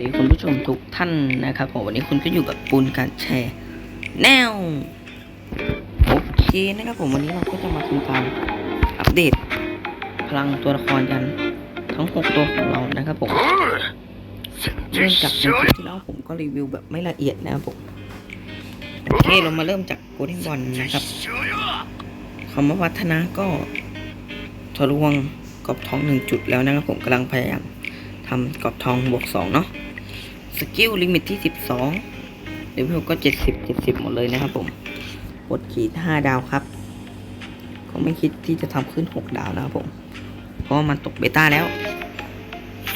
สวัสดีคุณผู้ชมทุกท่านนะครับผมวันนี้คุณก็อยู่กับปูนการแชร์แนวโอเคนะครับผมวันนี้เราก็จะมาทำการอัปเดต พลังตัวละครกันทั้ง 6 ตัวของเรานะครับผมเริ่มจากในคลิปที่แล้วผมก็รีวิวแบบไม่ละเอียดนะครับผมโอเคเรามาเริ่มจากโกลเด้นบอลนะครับคำว่าพัฒนาก็ทะลวงกรอบทองหนึ่งจุดแล้วนะครับผมกำลังพยายามทำกรอบทองบวกสองเนาะ สกิลลิมิตที่ 12เลเวลก็ 70 70 หมดเลยนะครับผมกดขีด 5 ดาวครับ ก็ไม่คิดที่จะทำขึ้น 6 ดาวนะครับผม เพราะว่ามันตกเบต้าแล้ว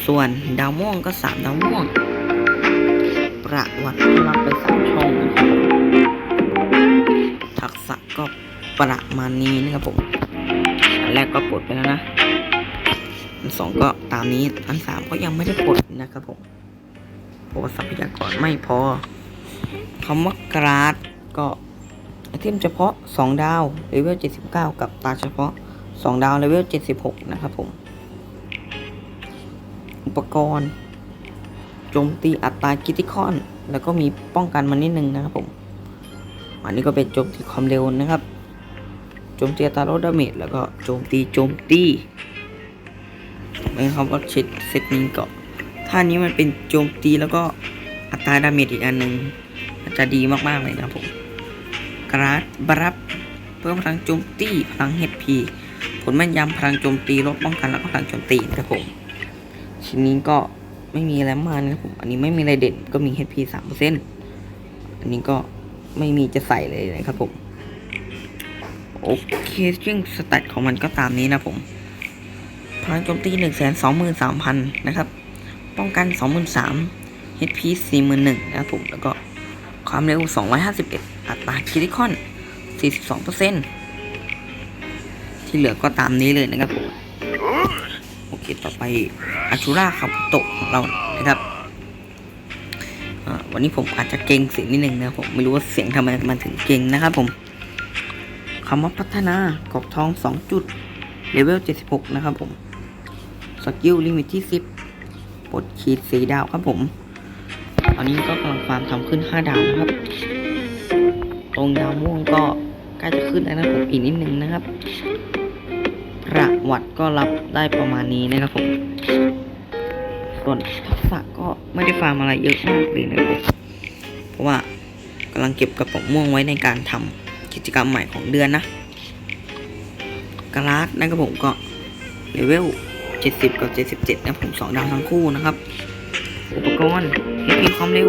ส่วนดาวม่วงก็ 3 ดาวม่วง ประวัติก็รับไป3ช่องนะครับผมทักษะก็ประมาณนี้นะครับผม อันแรกก็ปลดไปแล้วนะ อันสองก็ตามนี้ อันสามก็ยังไม่ได้ปลดนะครับผม ราะว่าทรัพยากรไม่พอคำว่ากราดก็ไอเทมเฉพาะ 2 ดาวเลเวล 79 กับตาเฉพาะ 2 ดาวเลเวล 76 นะครับผม อุปกรณ์โจมตีอัตราคิติคอน แล้วก็มีป้องกันมานิดนึงนะครับผม อันนี้ก็เป็นโจมตีความเร็วนะครับ โจมตีอัตราลดดาเมจแล้วก็โจมตีโจมตีไม่ครับว่าเช็ดเซตนี้ก็ ท่านี้มันเป็นโจมตีแล้วก็อัตราดาเมจอีกอันหนึ่งจะดีมากๆเลยนะผมกราดบรับเพิ่มพลังโจมตีพลัง HP ผลแม่นยำพลังโจมตีลดป้องกันแล้วก็พลังโจมตีนะครับผมชิ้นนี้ก็ไม่มีอะไรมากนะครับผมอันนี้ไม่มีอะไรเด่นก็มี HP 3%อันนี้ก็ไม่มีจะใส่เลยนะครับผมโอเคซึ่งสแตทของมันก็ตามนี้นะผมพลังโจมตี 1 2 3 0 0 0 นะครับ ป้องกัน 23,000 HP 41,000นะครับผม แล้วก็ความเร็ว 251 อัตราคิริคอน 42%ที่เหลือก็ตามนี้เลยนะครับผม โอเค ต่อไปอาชูราคาบุโตะของเรานะครับวันนี้ผมอาจจะเก่งเสียงนิดนึงนะผมไม่รู้ว่าเสียงทำไมมันถึงเก่งนะครับผมคำว่าพัฒนากรอบทอง 2 จุดเลเวล76 นะครับผม สกิลลิมิตที่ 10 ปลดขีดสีดาวครับผม ตอนนี้ก็กำลังฟาร์มทำขึ้น 5 ดาวนะครับ ตรงดาวม่วงก็ใกล้จะขึ้นแล้วนะผมอีกนิดนึงนะครับ ประวัติก็รับได้ประมาณนี้นะครับผม ส่วนทักษะก็ไม่ได้ฟาร์มอะไรเยอะมากเลยนะครับเพราะว่ากำลังเก็บกระป๋องม่วงไว้ในการทำกิจกรรมใหม่ของเดือนนะกราดนะครับผมก็เลเวล 70 กับ 77 นะผม2ดาวทั้งคู่นะครับ อุปกรณ์ HP ความเร็ว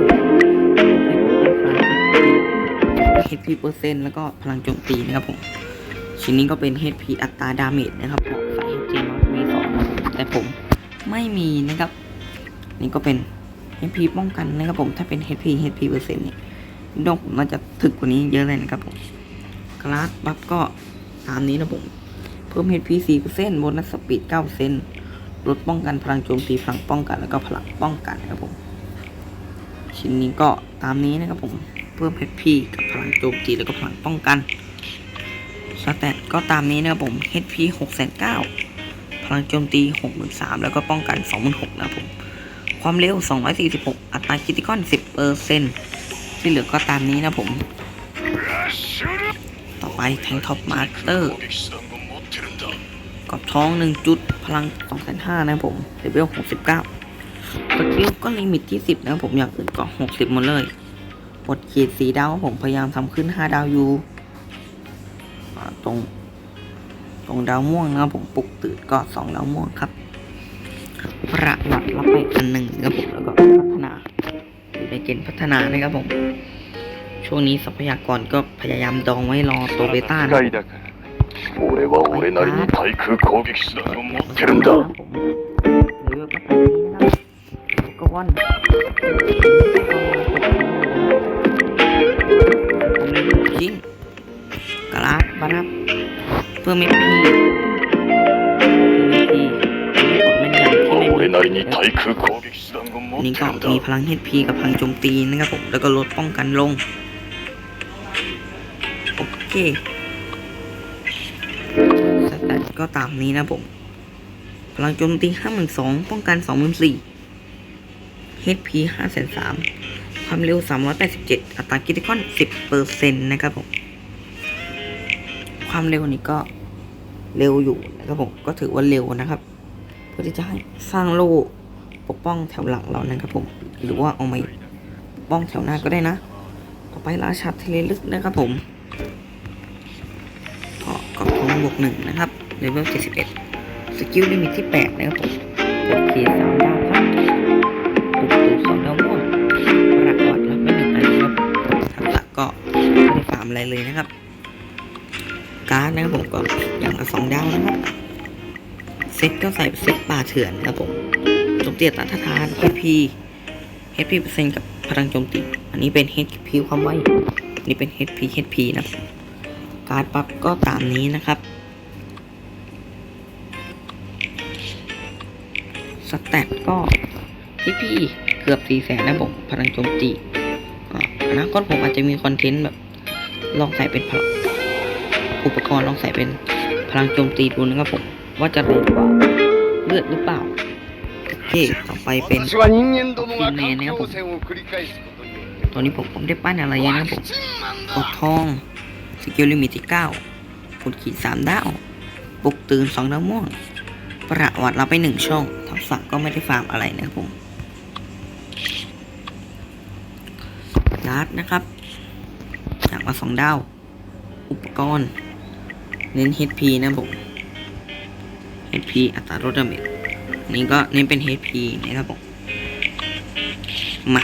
HP เปอร์เซ็นต์แล้วก็พลังโจมตีนะครับผม ชิ้นนี้ก็เป็น HP อัตราดาเมจนะครับเหมาะใส่ HG มามีสองแต่ผมไม่มีนะครับ นี่ก็เป็น HP ป้องกันนะครับผมถ้าเป็น HP HP เปอร์เซ็นต์นี่ดอกผมน่าจะถึกกว่านี้เยอะเลยนะครับผมกราดบัฟก็ตามนี้นะผม เพิ่ม HP 4%โบนัสสปีด9% ลดป้องกันพลังโจมตีพลังป้องกันแล้วก็พลังป้องกันนะครับผม ชิ้นนี้ก็ตามนี้นะครับผมเพิ่ม HP กับพลังโจมตีแล้วก็พลังป้องกันสแตทก็ตามนี้นะครับผม HP 6,900พลังโจมตี 63,000แล้วก็ป้องกัน 26,000นะครับผม ความเร็ว 246 อัตราคิติคอน 10%ที่เหลือก็ตามนี้นะผม ต่อไปแทงท็อปมาสเตอร์ กอบท้อง 1 จุด พลัง2,500นะผมเลเวล69สกิลก็ลิมิตที่ 10 นะผมอยากอื่นก็ 60 หมดเลยปลดเขียดสีดาวผมพยายามทำขึ้น 5 ดาวอยู่ตรงตรงดาวม่วงนะผมปลุกตื่นก็สองดาวม่วงครับประวัติรับไปอันหนึ่งครับผมแล้วก็พัฒนาอยู่ในเกณฑ์พัฒนานะครับผม ช่วงนี้ทรัพยากรก็พยายามดองไว้รอตัวเบต้านะ 俺は俺なりに対空攻撃手段を持ってるんだ หรือว่าก็ตามนี้นะครับก็วันชิ้นกระลาบารับเพื่อไม่พีไม่พีไม่ยำที่ไม่ 俺なりに มี 対空攻撃手段を持 นี่ って ก็ るんだ มีพลัง HP กับพลังโจมตีนะครับผม แล้วก็ลดป้องกันลง โอเคส แตทก็ตามนี้นะผมพลังโจมตี52,000ป้องกัน24,000 HP 5 3 0 0ความเร็ว387อัตราคิติคอน10%นะครับผม ความเร็วนี้ก็เร็วอยู่นะครับผมก็ถือว่าเร็วนะครับ เพื่อที่จะให้สร้างโล่ปกป้องแถวหลังเรานะครับผม หรือว่าเอามาปกป้องแถวหน้าก็ได้นะ ต่อไปราชาทะเลลึกนะครับผมก็กอบทงบวกหนึ่งนะครับ เลเวล71 สกิลลิมิตที่ 8 นะครับผมกดขีดสามดาวครับตุกตูสองดาวม่วงประกอดรับไม่หนึ่งอันครับทักษะก็ไม่ได้ฟาร์มอะไรเลยนะครับ การ์ดนะครับผมก็อย่างละสองดาวนะครับ เซ็ตก็ใส่เซ็ตป่าเถื่อนนะครับผมโจมตีอัตราทาน HP HP เปอร์เซ็นต์กับพลังโจมตี อันนี้เป็น HP ความไวนนี้เป็น HP HP นะครับการ์ดปั๊บก็ตามนี้นะครับ สแตทก็พี่พี่เกือบสี่แสนนะบอกพลังโจมตีอนาคตผมอาจจะมีคอนเทนต์แบบ ลองใส่เป็นอุปกรณ์ลองใส่เป็นพลังโจมตีดูนะครับผม ว่าจะเร็วกว่าเลือดหรือเปล่าโอเคต่อไปเป็นซีเมนนะครับผมตอนนี้ผมผมได้ปั้นอะไรนะครับผมกดทองสกิลลิมิตที่เก้ากดขีดสามดาวปลุกตื่นสองดาวม่วง ประวัติเราไปหนึ่งช่อง ทักษะก็ไม่ได้ฟาร์มอะไรนะครับผมลาร์ดนะครับจากมาสองดาว อุปกรณ์ เน้น HP นะผม HP อัตราลดดาเมจนี้ก็เน้นเป็น HP นะครับผม มา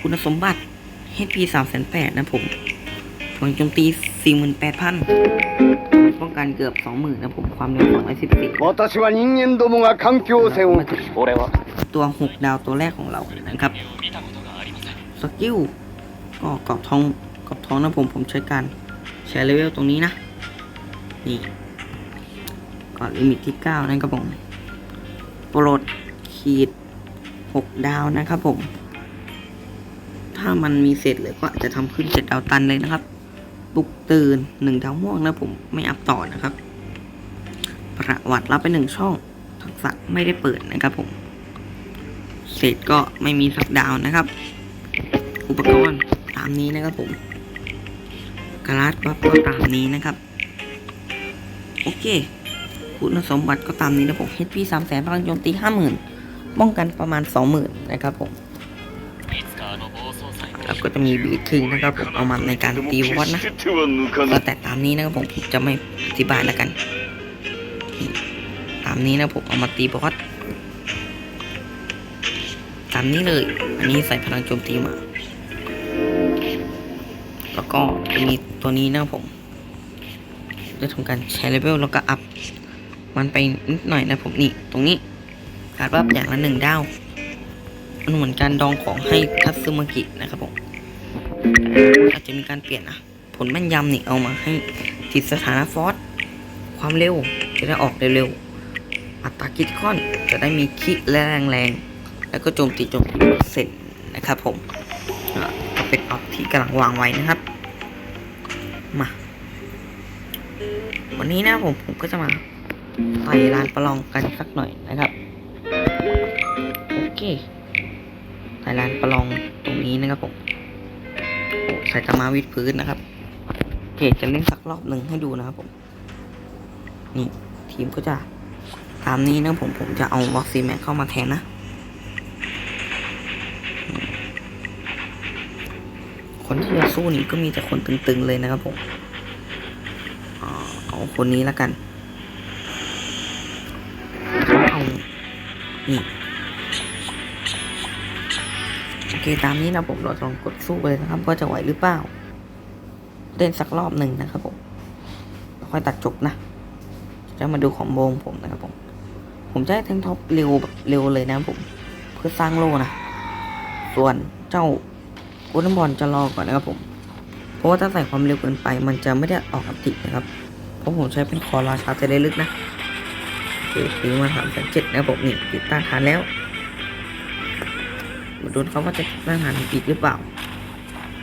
คุณสมบัติ HP 3 8 0 0 0นะผมพลังโจมตี 48,000 ป้องกันเกือบสองหมื่นนะผมความเร็วสองร้อยสิบสี่ตัวหกดาวตัวแรกของเรานะครับสกิลก็กรอบทองกรอบทองนะผมผมใช้การแชร์เลเวลตรงนี้นะ นี่ก่อนลิมิตที่เก้านั่นครับผมโปรดขีดหกดาวนะครับผม ถ้ามันมีเศษเหลือก็อาจจะทำขึ้นเจ็ดดาวตันเลยนะครับ ปลุกตื่นหนึ่งดาวม่วงนะผมไม่อัพต่อนะครับ ประวัติรับไปหนึ่งช่อง ทักษะไม่ได้เปิดนะครับผมเศษก็ไม่มีสักดาวนะครับ อุปกรณ์ตามนี้นะครับผมกระลาดก็ตามนี้นะครับ โอเค คุณสมบัติก็ตามนี้นะผม HP สามแสนพลังโจมตีห้าหมื่นป้องกันประมาณสองหมื่นนะครับผม ครับก็จะมีบีทคิงนะครับผมเอามาในการตีวอตนะก็แต่ตามนี้นะครับผมจะไม่อธิบายแล้วกัน ตามนี้นะผมเอามาตีบอสตามนี้เลย อันนี้ใส่พลังโจมตีมา แล้วก็จะมีตัวนี้นะผมจะทำการใช้เลเวลแล้วก็อัพมันไปนิดหน่อยนะผมนี่ตรงนี้คาดว่าอย่างละหนึ่งดาว มันเหมือนการดองของให้ทัตซึมากินะครับผมอาจจะมีการเปลี่ยนนะผลแม่นยำนี่เอามาให้ติดสถานะฟอสความเร็วจะได้ออกเร็วๆอัตราคิดค่อนจะได้มีคิและแรงๆแล้วก็โจมตีโจมตีเสร็จนะครับผมอะก็เป็นออปที่กำลังวางไว้นะครับมาวันนี้นะผมผมก็จะมาไปร้านประลองกันสักหน่อยนะครับ โอเค ไปร้านประลองตรงนี้นะครับผมโอ้ใส่ตามาวิดพื้นนะครับโอเคจะเล่นสักรอบหนึ่งให้ดูนะครับผม นี่ทีมก็จะตามนี้นะผมผมจะเอาวอคซีแม็กเข้ามาแทนนะ คนที่จะสู้นี่ก็มีแต่คนตึงๆเลยนะครับผมเอาคนนี้แล้วกัน เอานี่ เคตามนี้นะผมเราลองกดสู้เลยนะครับว่าจะไหวหรือเปล่าเล่นสักรอบหนึ่งนะครับผมค่อยตัดจบนะจะมาดูของโบงผมนะครับผม ผมจะให้แทงท็อปเร็วแบบเร็วเลยนะผม เพื่อสร้างโลนะ ส่วนเจ้ากุนบอลจะรอก่อนนะครับผม เพราะว่าถ้าใส่ความเร็วเกินไป มันจะไม่ได้ออกอัตินะครับ เพราะผมใช้เป็นคอราชาจะได้ลึกนะโอเคซื้อมาสามแสนเจ็ดนะครับผมนี่ติดตั้งทานแล้ว มาดูเขาว่าจะนั่งหันอีกหรือเปล่า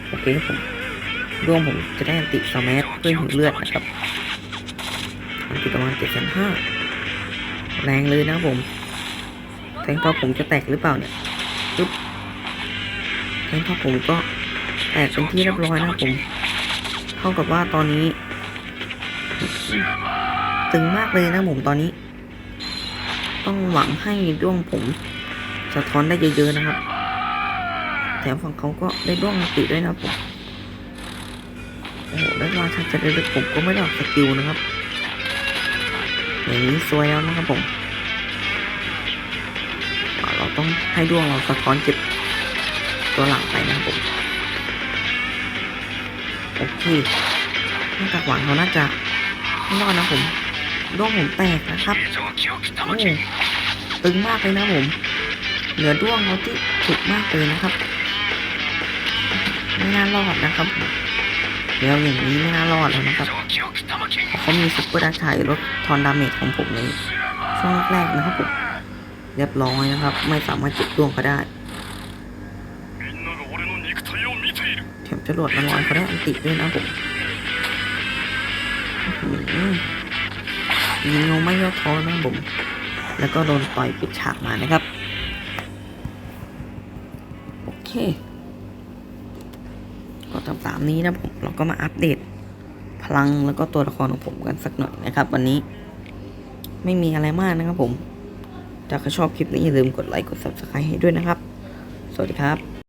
โอเคครับผมร่วมผมจะได้อันติสมัสเพื่อหิวเลือดนะครับอันติประมาณเจ็ดแสนห้าแรงเลยนะผมแทงท็อปผมจะแตกหรือเปล่าเนี่ยจุ๊บแล้วครับผมก็แตกเป็นที่เรียบร้อยนะครับผมเท่ากับว่าตอนนี้ ตึงมากเลยนะผมตอนนี้ ต้องหวังให้ด้วงผมสะท้อนได้เยอะๆนะครับ แถมฝั่งเขาก็ได้ด้วงติดด้วยนะผมโอ้โหได้มาชัดจะได้ผมก็ไม่ได้ออกสกิลนะครับอย่างนี้ซวยแล้วนะครับผมเราต้องให้ด้วงเราสะท้อนเก็บตัวหลังไปนะครับผมโอเคน่าจะหวังเขาน่าจะไม่รอดนะผมด้วงผมแตกนะครับโอ้ตึงมากเลยนะผม เหลือด้วงเขาที่ถูกมากเลยนะครับ ไม่น่ารอดนะครับเดี๋ยวอย่างนี้ไม่น่ารอดแล้วนะครับเขามีซุปเปอร์ดาชายลดทอนดาเมจของผมในช่วงแรกนะครับผมเรียบร้อยนะครับ ไม่สามารถจุดดวงเขาได้เข็มจรวดมันลอยเขาได้อันติดด้วยนะผมยิงงไม่ย่อท้อนะผมแล้วก็โดนต่อยปิดฉากมานะครับ โอเค ก็ตามตามนี้นะผมเราก็มาอัปเดตพลังแล้วก็ตัวละครของผมกันสักหน่อยนะครับ วันนี้ไม่มีอะไรมากนะครับผมถ้าใครชอบคลิปนี้อย่าลืมกดไลค์กด subscribe ให้ด้วยนะครับ สวัสดีครับ